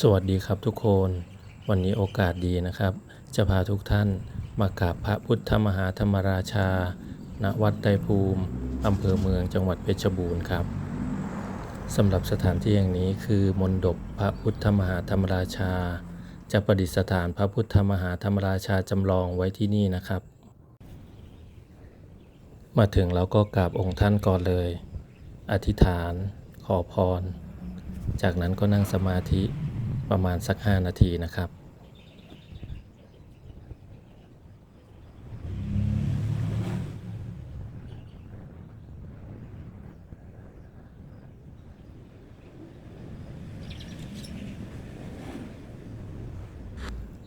สวัสดีครับทุกคน วันนี้โอกาสดีนะครับ จะพาทุกท่านมากราบพระพุทธมหาธรรมราชา ณ วัดไตรภูมิ อำเภอเมืองจังหวัดเพชรบูรณ์ครับสำหรับสถานที่แห่งนี้คือมณฑปพระพุทธมหาธรรมราชา จะประดิษฐานพระพุทธมหาธรรมราชาจำลองไว้ที่นี่นะครับ มาถึงเราก็กราบองค์ท่านก่อนเลย อธิษฐาน ขอพร จากนั้นก็นั่งสมาธิ ประมาณสัก 5 นาทีนะครับ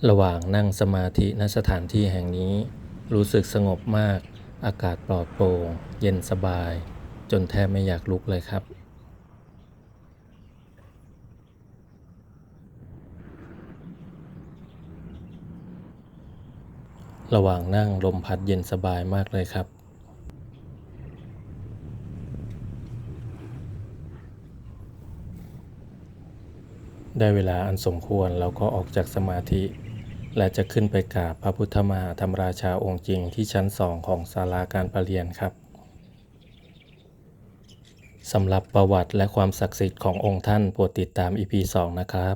ระหว่างนั่งสมาธิณสถานที่แห่งนี้ รู้สึกสงบมาก อากาศปลอดโปร่ง เย็นสบาย จนแทบไม่อยากลุกเลยครับ ระหว่างนั่งลมพัดเย็นสบายมากเลยครับ ได้เวลาอันสมควรเราก็ออกจากสมาธิ และจะขึ้นไปกราบพระพุทธมหาธรรมราชาองค์จริงที่ชั้นสองของศาลาการประเรียนครับสำหรับประวัติและความศักดิ์สิทธิ์ขององค์ท่านโปรดติดตาม EP 2 นะครับ